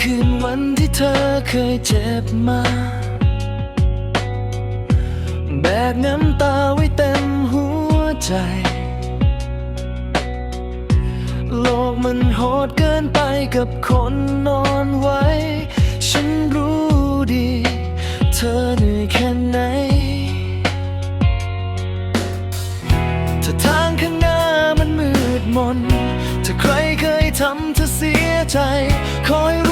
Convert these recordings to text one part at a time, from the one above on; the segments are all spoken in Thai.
คืนวันที่เธอเคยเจ็บมา แบกน้ำตาไว้เต็มหัวใจ โลกมันโหดเกินไปกับคนนอนไว้ ฉันรู้ดี เธอเหนื่อยแค่ไหนถ้าทางข้างหน้ามันมืดมนถ้าใครเคยทำเธอเสียใจ คอย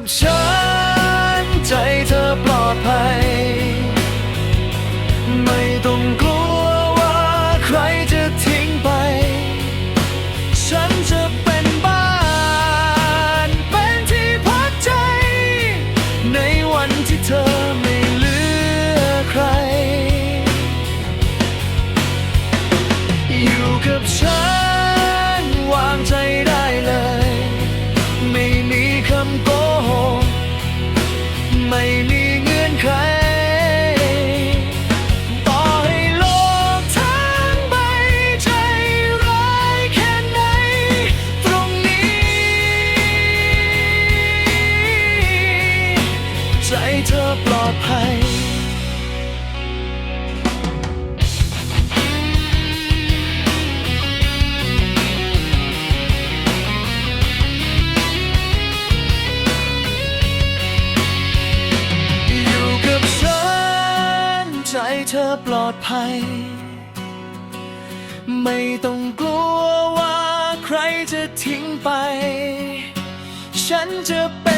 กับฉัน ใจเธอปลอดภัย ไม่ต้องกลัวว่าใครจะทิ้งไป ฉันจะเป็นบ้าน เป็นที่พักใจ ในวันที่เธอไม่เหลือใคร อยู่กับฉัน ไม่มีเงื่อนไข ต่อให้โลกทั้งใบใจร้ายแค่ไหน ตรงนี้ ใจเธอปลอดภัย เธอปลอดภัย ไม่ต้องกลัวว่าใครจะทิ้งไป ฉันจะเป็น